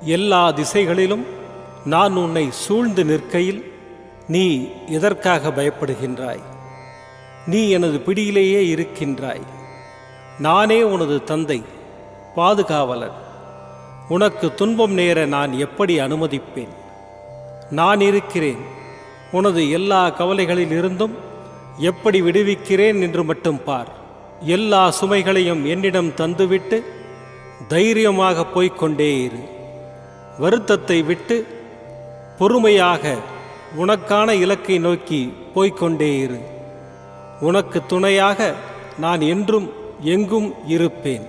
எல்லா திசைகளிலும் நான் உன்னை சூழ்ந்து நிற்கையில் நீ எதற்காக பயப்படுகின்றாய்? நீ எனது பிடியிலேயே இருக்கின்றாய். நானே உனது தந்தை பாதுகாவலன் உனக்கு துன்பம் நேர நான் எப்படி அனுமதிப்பேன்? நான் இருக்கிறேன். உனது எல்லா கவலைகளிலிருந்தும் எப்படி விடுவிக்கிறேன் என்று மட்டும் பார். எல்லா சுமைகளையும் என்னிடம் தந்துவிட்டு தைரியமாக போய்க்கொண்டே இரு. வருத்தத்தை விட்டு பொறுமையாக உனக்கான இலக்கை நோக்கி போய்க் கொண்டே இரு. உனக்கு துணையாக நான் என்றும் எங்கும் இருப்பேன்.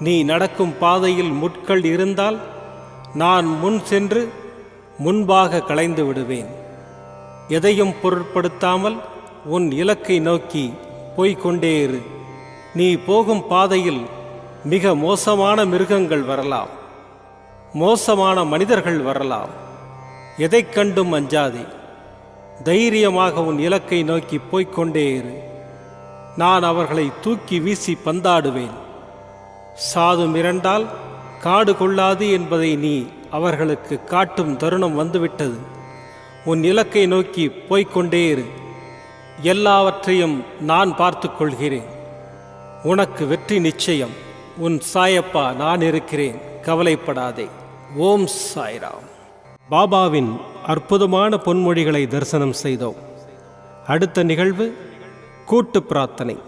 நீ நடக்கும் பாதையில் முட்கள் இருந்தால் நான் முன் சென்று முன்பாக களைந்து விடுவேன். எதையும் பொருட்படுத்தாமல் உன் இலக்கை நோக்கி போய்க் கொண்டே இரு. நீ போகும் பாதையில் மிக மோசமான மிருகங்கள் வரலாம். மோசமான மனிதர்கள் வரலாம். எதை கண்டும் அஞ்சாதே. தைரியமாக உன் இலக்கை நோக்கி போய்கொண்டே இரு. நான் அவர்களை தூக்கி வீசி பந்தாடுவேன். சாது மிரண்டால் காடு கொள்ளாது என்பதை நீ அவர்களுக்கு காட்டும் தருணம் வந்துவிட்டது. உன் இலக்கை நோக்கி போய்க் கொண்டே இரு. எல்லாவற்றையும் நான் பார்த்து கொள்கிறேன். உனக்கு வெற்றி நிச்சயம். உன் சாயப்பா நான் இருக்கிறேன். கவலைப்படாதே. ஓம் சாய்ராம். பாபாவின் அற்புதமான பொன்மொழிகளை தரிசனம் செய்தோம். அடுத்த நிகழ்வு கூட்டு பிரார்த்தனை.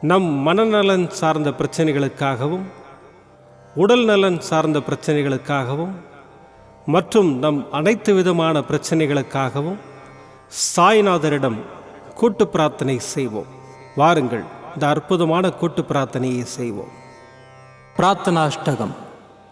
நம் மனநலன் சார்ந்த பிரச்சனைகளுக்காகவும் உடல் நலன் சார்ந்த பிரச்சனைகளுக்காகவும் மற்றும் நம் அனைத்து விதமான பிரச்சனைகளுக்காகவும் சாய்நாதரிடம் கூட்டு பிரார்த்தனை செய்வோம். வாருங்கள் இந்த அற்புதமான கூட்டு பிரார்த்தனையை செய்வோம். பிரார்த்தனாஷ்டகம்.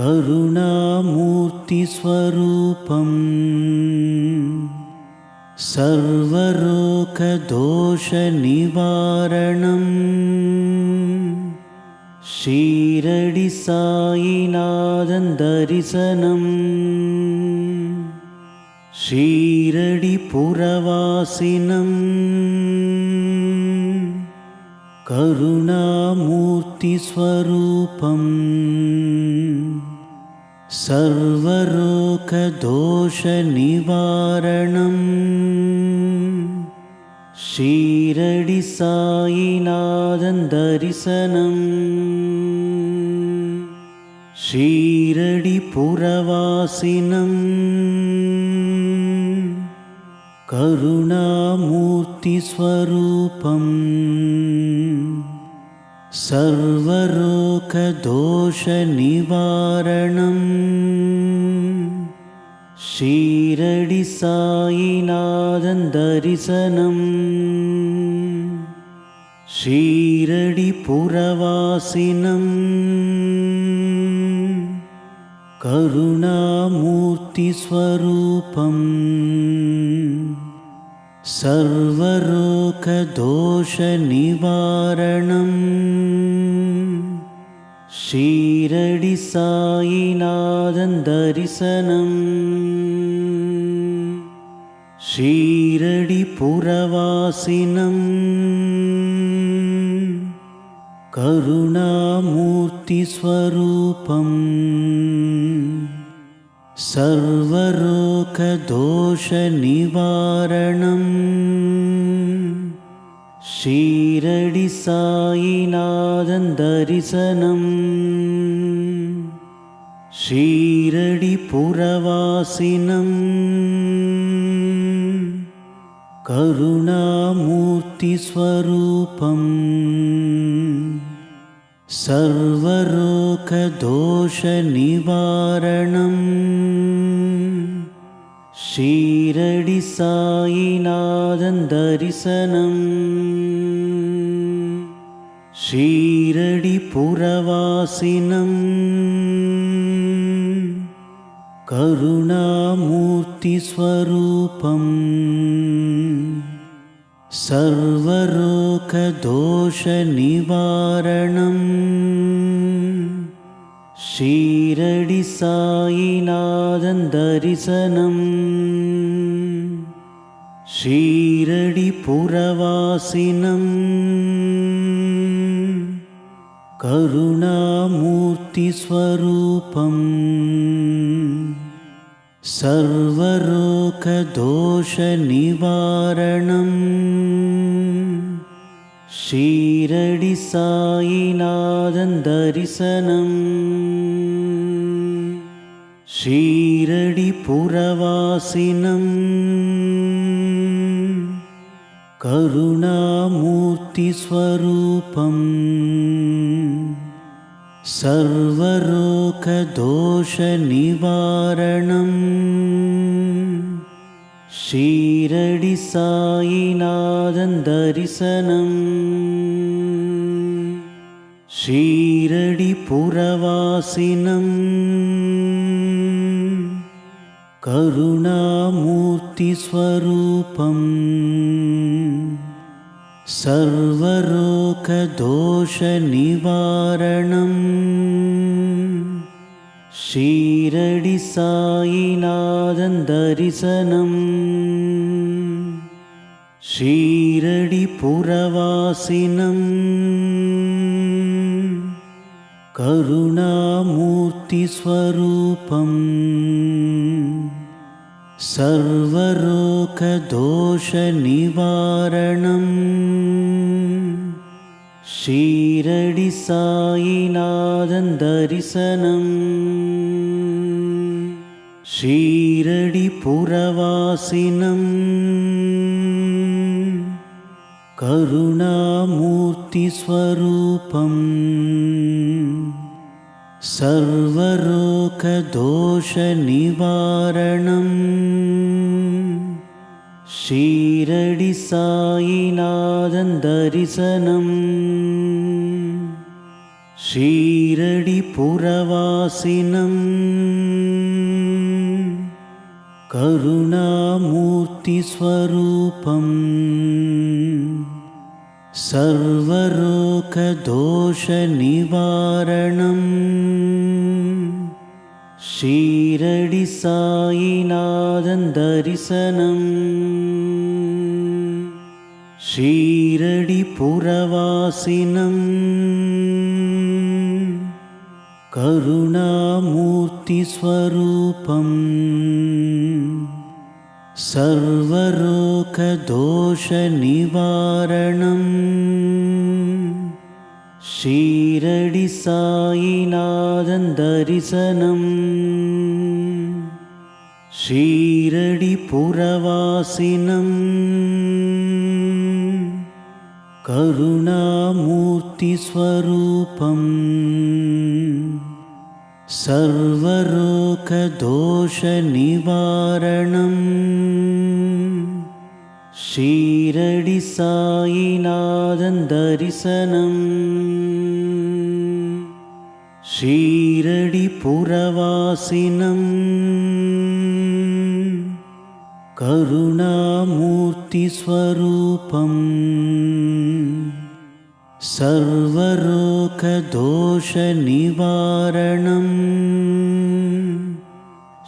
करुणामूर्तिस्वरूपम् सर्वरोखदोषनिवारणम् शिरडि सायिनादन्दरिशनम् शीरडिपुरवासिनम् करुणामूर्तिस्वरूपम् सर्वलोकदोषनिवारणं श्रीरडि शीरडिपुरवासिनम् श्रीरडिपुरवासिनं करुणामूर्तिस्वरूपम् सर्वलोकदोषनिवारणं शीरडि सायिनादन्दरिशनं श्रीरडिपुरवासिनं करुणामूर्तिस्वरूपम्। सर्वरोकदोषनिवारणं श्रीरडि सायिनादन्दरिशनम् श्रीरडि पुरवासिनं करुणामूर्तिस्वरूपम्। सर्वरोकदोषनिवारणम् शीरडि सायिनादन्दरिशनम् श्रीरडिपुरवासिनम् करुणामूर्तिस्वरूपम्। सर्वलोकदोषनिवारणम्। श्रीरडि शीरडिपुरवासिनम्। श्रीरडिपुरवासिनं करुणामूर्तिस्वरूपम्। सर्वरोकदोषनिवारणं श्रीरडि सायिनादन्दरिशनम् शीरडिपुरवासिनं करुणामूर्तिस्वरूपम् सर्वलोकदोषनिवारणं शीरडिसायिनादन्दरिसनम्। शीरडिपुरवासिनम्। श्रीरडिपुरवासिनं करुणामूर्तिस्वरूपम्। सर्वरोखदोषनिवारणम् शीरडिसायिनादन्दरिसनम्। शीरडिपुरवासिनम्। श्रीरडिपुरवासिनम् करुणामूर्तिस्वरूपम्। सर्वरोखदोषनिवारणम् शीरडिसायिनादन्दरिशनम् शीरडिपुरवासिनम्। करुणामूर्तिस्वरूपम्। सर्वरोखदोषनिवारणम् ஷீரடிசாயிநாதந்தரிசனம் ஷீரடிபுரவாசினம் கருணாமூர்த்திஸ்வரூபம் सर्वरोगदोषनिवारणम् ஷீரடிசாயிநாதந்தரிசனம் ஷீரடிபுரவாசினம் கருணாமூர்த்திஸ்வரூபம் सर्वरोगदोषनिवारणम् ஷீரடிசாயிநாதந்தரிசனம் श्रीरडिपुरवासिनं करुणामूर्तिस्वरूपम् सर्वरोकदोषनिवारणम् शीरडिसायिनादन्दरिशनम् शीरडिपुरवासिनम् करुणामूर्तिस्वरूपम् सर्वरोकदोषनिवारणम् शीरडि सायिनादन्दरिशनम् शीरडि करुणामूर्तिस्वरूपम् सर्वरोकदोषनिवारणम्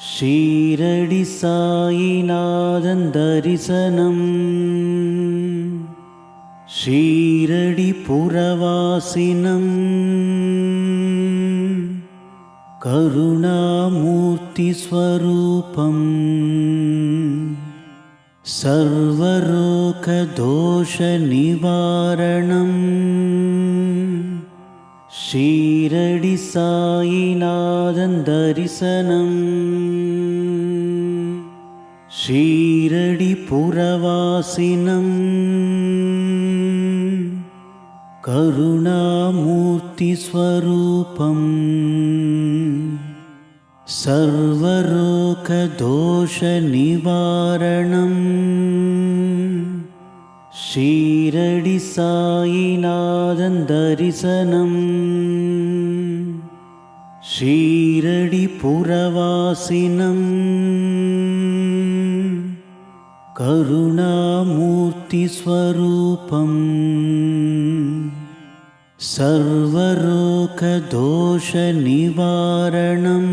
शीरडिसायिनादन्दरिशनम् शीरडिपुरवासिनम् करुणामूर्तिस्वरूपम् सर्वरोगदोषनिवारणम्। श्रीरडि सायिनादन्दरिशनम् श्रीरडिपुरवासिनम् करुणामूर्तिस्वरूपम्। सर्वलोकदोषनिवारणम् श्रीरडि सायिनादन्दरिशनम् श्रीरडिपुरवासिनं करुणामूर्तिस्वरूपम्। सर्वलोकदोषनिवारणं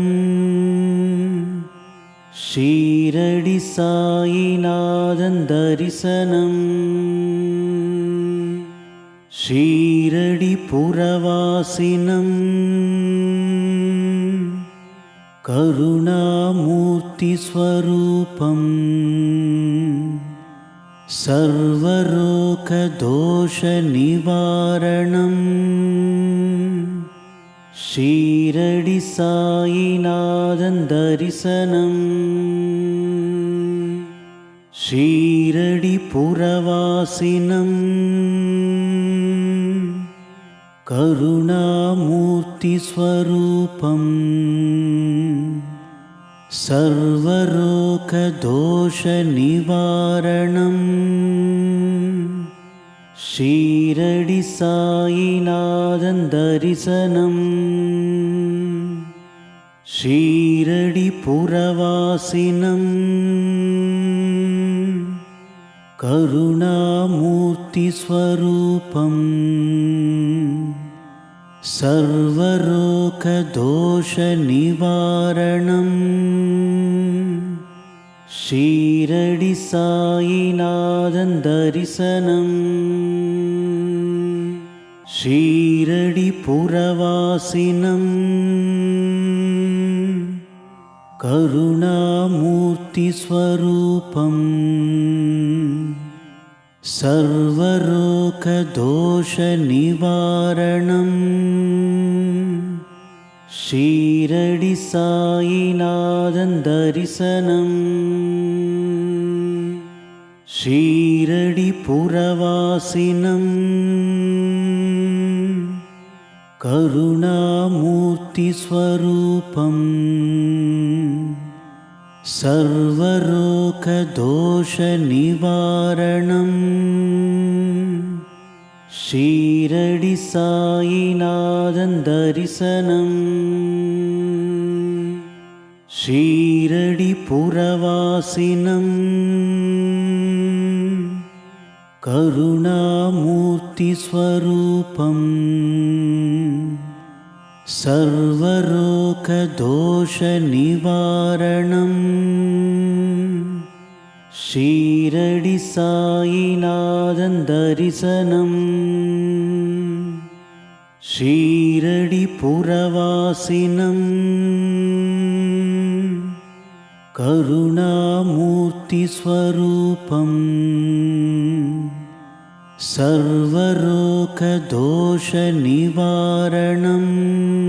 श्रीरडि शीरडिपुरवासिनम् श्रीरडिपुरवासिनम् करुणामूर्तिस्वरूपम्। सर्वलोकदोषनिवारणम् शीरडिसायिनादन्दरिसनम्। शीरडिपुरवासिनम्। श्रीरडिपुरवासिनं करुणामूर्तिस्वरूपम्। सर्वरोखदोषनिवारणम् श्रीरडि शीरडिपुरवासिनम् शीरडिपुरवासिनं करुणामूर्तिस्वरूपम् सर्वरोखदोषनिवारणम् ஷீரடிசாயிநாதந்தரிசனம் ஷீரடிபுரவாசினம் கருணாமூர்த்திஸ்வரூபம் सर्वरोगदोषनिवारणम् ஷீரடி சாயிநாதன் தரிசனம் ஷீரடி புறவாசினம் கருணாமூர்த்தி ஸ்வரூபம் सर्वरोगदोषनिवारणम् ஷீரடி சாயிநாதன் தரிசனம் ஷீரடி புறவாசினம் கருணாமூர்த்தி ஸ்வரூபம் सर्वरोगदोषनिवारणम् ஷீரடி சாயிநாதன் தரிசனம் ஷீரடி புறவாசினம் கருணாமூர்த்தி ஸ்வரூபம் सर्वरोगदोषनिवारणम्